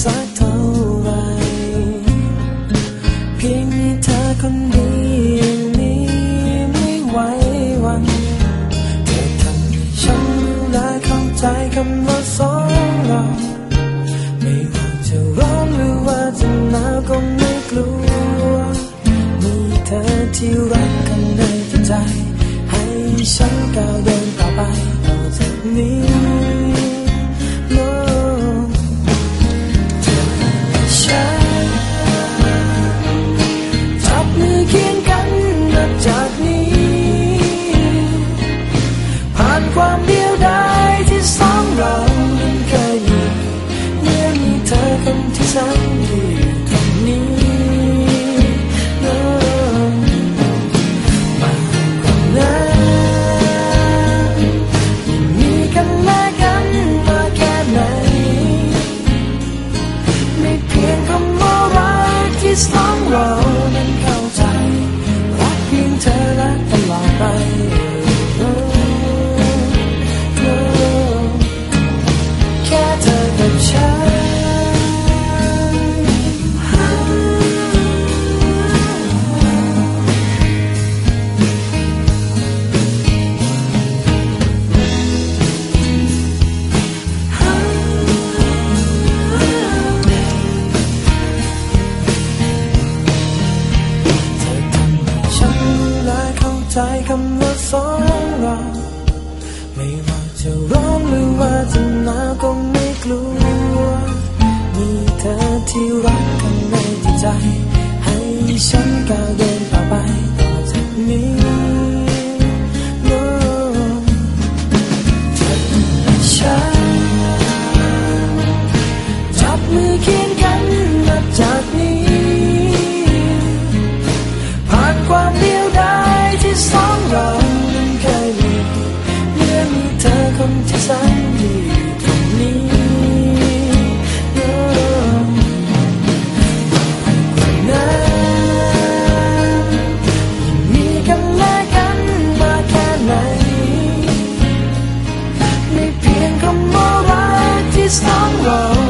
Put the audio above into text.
สักเท่าไร เพียงมีเธอคนเดียวนี้ไม่ไหวหวันเธอทำให้ฉันรู้และเข้าใจคำว่าสอง ใจคำว่าสองเรา ไม่ว่าจะร้อนหรือว่าจะหนาวก็ไม่กลัว มีเธอที่รักข้างในจิตใจ ให้ฉันก้าวเดินต่อไป road.